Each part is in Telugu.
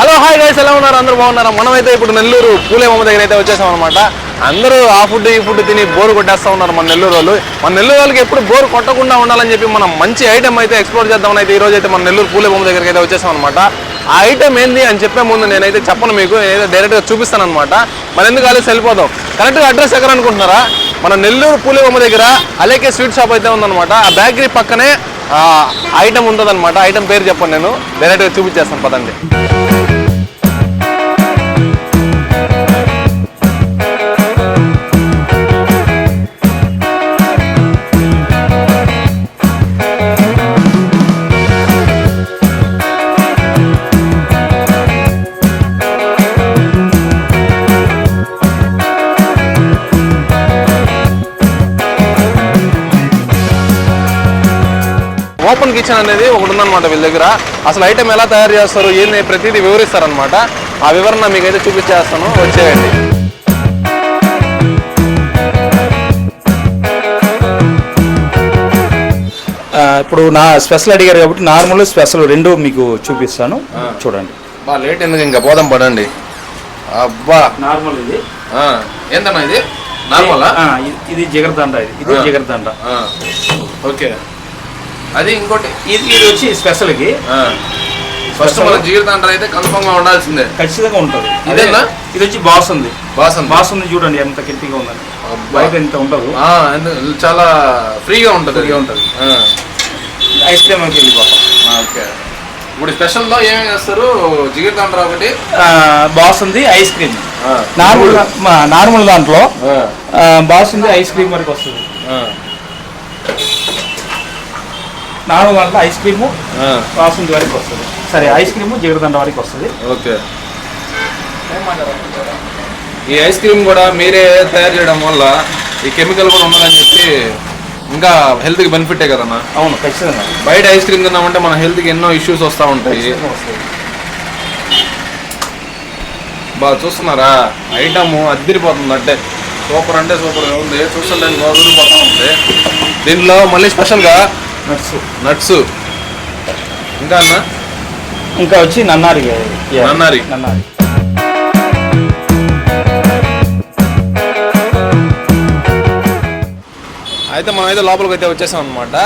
హలో హాయ్ గైస్ ఎలా ఉన్నారు? అందరూ బాగున్నారా? మనమైతే ఇప్పుడు నెల్లూరు పూలేమమ్మ దగ్గర అయితే వచ్చేసాం అనమాట అందరూ ఆ ఫుడ్ ఈ ఫుడ్ తిని బోర్ కొట్టేస్తా ఉన్నారు మన నెల్లూరు వాళ్ళు. మన నెల్లూరు వాళ్ళకి ఎప్పుడు బోర్ కొట్టకుండా ఉండాలని చెప్పి మనం మంచి ఐటమ్ అయితే ఎక్స్ప్లోర్ చేద్దామని అయితే ఈ రోజు అయితే మన నెల్లూరు పూలేమమ్మ దగ్గరికి అయితే వచ్చేసాం అనమాట ఆ ఐటమ్ ఏంది అని చెప్పే ముందు నేనైతే చెప్పను మీకు నేనైతే డైరెక్ట్గా చూపిస్తాను అనమాట మరి ఎందుకు కలిసి వెళ్ళిపోదాం? కరెక్ట్గా అడ్రస్ ఎక్కడ అనుకుంటున్నారా మన నెల్లూరు పూలేబొమ్మ దగ్గర అలేకే స్వీట్ షాప్ అయితే ఉందన్నమాట. ఆ బేకరీ పక్కనే ఐటమ్ ఉంటుందన్నమాట ఐటమ్ పేరు చెప్పండి నేను. డైరెక్ట్గా చూపించేస్తాను పదండి. ఓపెన్ కిచెన్ అనేది ఒకటి ఉందన్నమాట వీళ్ళ దగ్గర. అసలు ఐటమ్ ఎలా తయారు చేస్తారు ఏంది ప్రతిదీ వివరిస్తారనమాట ఆ వివరణ మీకైతే చూపించేస్తాను. వచ్చేయండి. ఇప్పుడు నా స్పెషల్ అడిగారు కాబట్టి నార్మల్ స్పెషల్ రెండు మీకు చూపిస్తాను. చూడండి. బా లేట్ ఎందుకు ఇంకా? పోదాం పడండి అబ్బా. నార్మల్ ఇది. ఆ, ఏందన్నా ఇది? నార్మలా? ఆ, ఇది- జిగర్దండ ఇది. ఇది. జిగర్దండ. ఓకే. అది ఇంకోటి. ఇది ఇది వచ్చి స్పెషల్కి. ఫస్ట్ మన జీవితం అయితే కన్ఫర్మ్గా ఉండాల్సిందే. ఖచ్చితంగా ఉంటుంది. ఇదేనా? ఇది వచ్చి బాసుంది. బాసన్ బాసుంది చూడండి ఎంత గట్టిగా ఉందని. బయట ఎంత ఉండదు చాలా ఫ్రీగా ఉంటుంది. ఫ్రీగా ఉంటుంది. ఐస్ క్రీమ్ అయితే ఓకే. ఇప్పుడు స్పెషల్లో ఏమేమి చేస్తారు? జిగిర్ తాండ్రా ఒకటి basundi ice cream. Normal normal దాంట్లో ఆ, బాసుంది ఐస్ క్రీమ్ వరకు వస్తుంది. నార్మల్ దాంట్లో ఐస్ క్రీము ఆ, బాసుంది వరకు వస్తుంది. సరే ఐస్ క్రీము జిగరదండ వరకు వస్తుంది. ఓకే. ఈ ఐస్ క్రీమ్ కూడా మీరే తయారు చేయడం వల్ల ఈ కెమికల్ కూడా ఉండదని చెప్పి ఇంకా హెల్త్కి బెనిఫిటే కదన్నా? అవును ఖచ్చితంగా. బయట ఐస్ క్రీమ్ తిన్నామంటే మన హెల్త్కి ఎన్నో ఇష్యూస్ వస్తూ ఉంటాయి. బాగా చూస్తున్నారా? ఐటమ్ అద్దరిపోతుంది అంటే. సూపర్ అంటే సూపర్ ఉంది. చూస్తుంటే వదిలిపోతా ఉంది. దీంట్లో మళ్ళీ స్పెషల్గా నట్స్. నట్స్. ఇంకా అన్న? ఇంకా వచ్చి నన్నారి నన్నారి. నన్నారి. అయితే మనం అయితే లోపలికి అయితే వచ్చేసాం అనమాట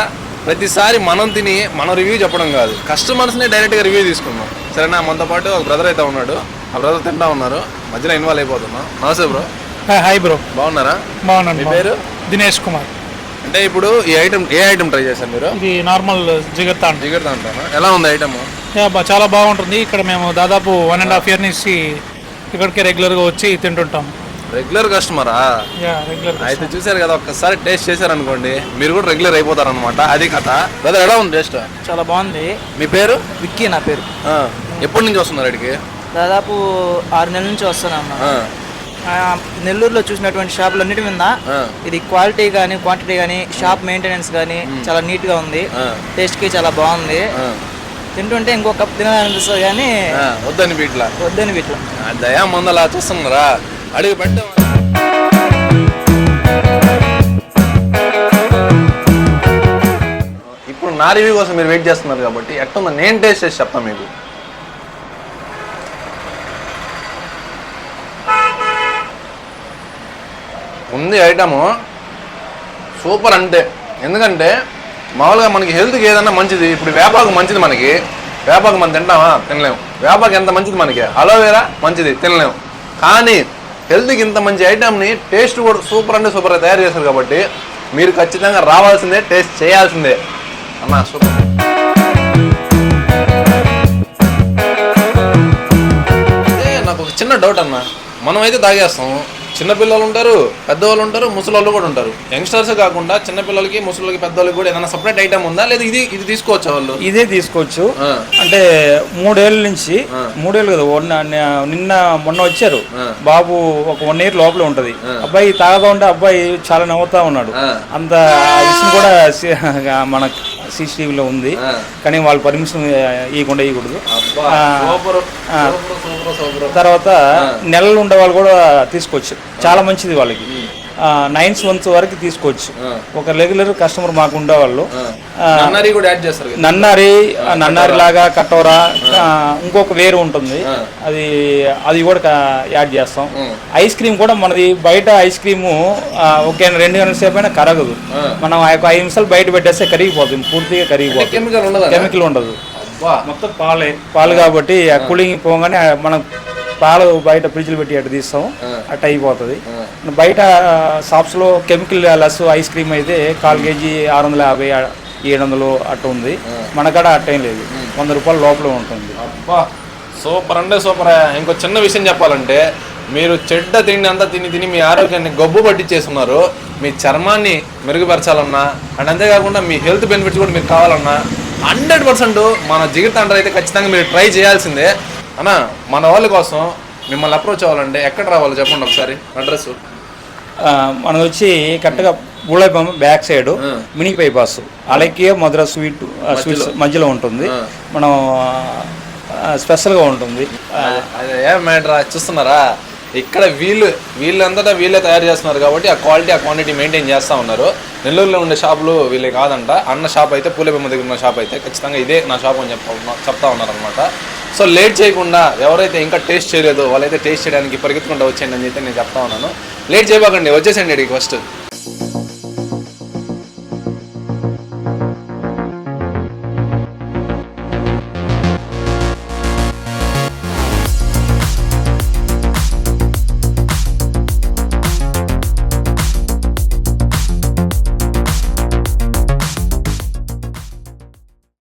ప్రతిసారి మనం తిని మనం రివ్యూ చెప్పడం కాదు. కస్టమర్స్ని డైరెక్ట్గా రివ్యూ తీసుకున్నాం సరేనా? మనతో పాటు ఒక బ్రదర్ అయితే ఉన్నాడు. ఆ బ్రదర్ తింటా ఉన్నారు. మధ్యలో ఇన్వాల్వ్ అయిపోతున్నాం. నమస్తే బ్రో హాయ్ బ్రో బాగున్నారా? బాగున్నాను మీ పేరు? దినేష్ కుమార్. అంటే ఇప్పుడు ఈ ఐటమ్ ఏ ఐటమ్ ట్రై చేశారు మీరు? ఇది నార్మల్ జిగర్తాండ్ జిగర్ దాంట్లోనా ఎలా ఉంది ఐటమ్ యా, బా- చాలా బాగుంటుంది. ఇక్కడ మేము దాదాపు వన్ అండ్ హాఫ్ ఇయర్ నుంచి ఇక్కడికి రెగ్యులర్గా వచ్చి తింటుంటాం. రెగ్యులర్ కస్టమరా యా రెగ్యులర్ అయితే చూసారు కదా ఒక్కసారి టేస్ట్ చేశారనుకోండి మీరు కూడా రెగ్యులర్ అయిపోతారు అనమాట అది కథ. బ్రదర్ ఎలా ఉంది టేస్ట్ చాలా బాగుంది. మీ పేరు? విక్కీ నా పేరు. ఆ, ఎప్పటి నుంచి వస్తున్నారు ఇక్కడికి? దాదాపు ఆరు నెలల నుంచి వస్తున్నాను నెల్లూరులో చూసినటువంటి షాపులు అన్నిటి మీద ఇది క్వాలిటీ కానీ క్వాంటిటీ కానీ షాప్ మెయింటెనెన్స్ కానీ చాలా నీట్గా ఉంది. ఆ. టేస్ట్కి చాలా బాగుంది. తింటుంటే ఇంకో కప్ తినాలనిపిస్తుంది కానీ వద్దని వీటిలా. వద్దని వీటిలో. దయా మందలా చూస్తున్నారా? అడిగి పెట్టాం ఇప్పుడు నా రివ్యూ కోసం మీరు వెయిట్ చేస్తున్నారు కాబట్టి ఎట్టుందో నేను టేస్ట్ చేసి చెప్తాను మీకు. ఉంది ఐటము. సూపర్ అంటే. ఎందుకంటే మామూలుగా మనకి హెల్త్కి ఏదన్నా మంచిది ఇప్పుడు వేపాకు మంచిది మనకి. వేపాకు మనం తింటామా? తినలేము. వేపాకు ఎంత మంచిది మనకి? అలోవేరా మంచిది తినలేము. కానీ హెల్త్కి ఇంత మంచి ఐటమ్ని టేస్ట్ కూడా సూపర్ అంటే సూపర్గా తయారు చేశారు కాబట్టి మీరు ఖచ్చితంగా రావాల్సిందే టేస్ట్ చేయాల్సిందే. అన్న సూపర్. నాకు ఒక చిన్న డౌట్ అన్న. మనం అయితే తాగేస్తాం. చిన్నపిల్లలు ఉంటారు పెద్దవాళ్ళు ఉంటారు ముసలోళ్ళు కూడా ఉంటారు. యంగ్స్టర్స్ కాకుండా చిన్నపిల్లలకి ముసలికి పెద్దవాళ్ళకి కూడా ఏదైనా సపరేట్ ఐటమ్ ఉందా? లేదా ఇది ఇది తీసుకోవచ్చా వాళ్ళు? ఇదే తీసుకోవచ్చు. అంటే మూడేళ్ళ నుంచి. మూడేళ్ళు కదా నిన్న మొన్న వచ్చారు. బాబు ఒక వన్ ఇయర్ లోపల ఉంటది. అబ్బాయి తాగదా ఉంటే అబ్బాయి చాలా నవ్వుతా ఉన్నాడు. అంత విషయం కూడా సి- మన సీసీటీవీలో ఉంది. కానీ వాళ్ళు పర్మిషన్ ఇవ్వకుండా ఇవ్వకూడదు. తర్వాత నెలలు ఉండే వాళ్ళు కూడా తీసుకోవచ్చు చాలా మంచిది వాళ్ళకి. నైన్స్ వన్స్ వరకు తీసుకోవచ్చు. ఒక రెగ్యులర్ కస్టమర్ మాకు ఉండేవాళ్ళు. నన్నరి కూడా యాడ్ చేస్తారు కదా. నన్నారి లాగా కటోరా ఇంకొక వేరు ఉంటుంది. అది అది కూడా యాడ్ చేస్తాం. ఐస్ క్రీమ్ కూడా మనది బయట ఐస్ క్రీము ఒక రెండు గంటల సేపు అయినా కరగదు. మనం ఆ యొక్క ఐదు నిమిషాలు బయట పెట్టేస్తే కరిగిపోతుంది. పూర్తిగా కరిగిపోతుంది. కెమికల్ ఉండదు? మొత్తం పాలే పాలు కాబట్టి ఆ కూలింగ్ పోగానే మనం పాలు బయట ఫ్రిడ్జ్లో పెట్టి అటు తీస్తాం. అటు అయిపోతుంది. బయట షాప్స్లో కెమికల్ లెస్ ఐస్ క్రీమ్ అయితే కాల్ కేజీ ఆరు వందల యాభై ఏడు వందలు అట్టు ఉంది. మన కాడ అట్టేం లేదు. వంద రూపాయల లోపల ఉంటుంది. అబ్బా సూపర్ అంటే సూపర్. ఇంకో చిన్న విషయం చెప్పాలంటే మీరు చెడ్డ తిండి అంతా తిని తిని మీ ఆరోగ్యాన్ని గబ్బు పట్టించేస్తున్నారు. మీ చర్మాన్ని మెరుగుపరచాలన్నా అండ్ అంతేకాకుండా మీ హెల్త్ బెనిఫిట్స్ కూడా మీకు కావాలన్నా హండ్రెడ్ పర్సెంట్ మన జిగిత అంటారు అయితే ఖచ్చితంగా మీరు ట్రై చేయాల్సిందే. అన్న మన వాళ్ళ కోసం మిమ్మల్ని అప్రోచ్ అవ్వాలంటే ఎక్కడ రావాలో? చెప్పండి ఒకసారి అడ్రస్ ఆ, మనది వచ్చి కరెక్ట్గా బుళ్ళైపమ్మ back side mini bypass. Alagiya Madhura sweet sweets మధ్యలో ఉంటుంది. మనం స్పెషల్గా ఉంటుంది. మ్యాటర్ చూస్తున్నారా? ఇక్కడ వీళ్ళు వీళ్ళంతటా వీళ్ళే తయారు చేస్తున్నారు కాబట్టి ఆ క్వాలిటీ ఆ క్వాంటిటీ మెయింటైన్ చేస్తూ ఉన్నారు. నెల్లూరులో ఉండే షాపులు వీళ్ళే కాదంట. అన్న షాప్ అయితే పూలేబొమ్మ దగ్గర ఉన్న షాప్ అయితే ఖచ్చితంగా ఇదే నా షాప్ అని చెప్ప చెప్తా ఉన్నారనమాట సో లేట్ చేయకుండా ఎవరైతే ఇంకా టేస్ట్ చేయలేదో వాళ్ళైతే టేస్ట్ చేయడానికి పరిగెత్తుకుంటూ వచ్చేయండి అని చెప్పి నేను చెప్తా ఉన్నాను. లేట్ చేయబాకండి వచ్చేసండి ఇక్కడికి ఫస్ట్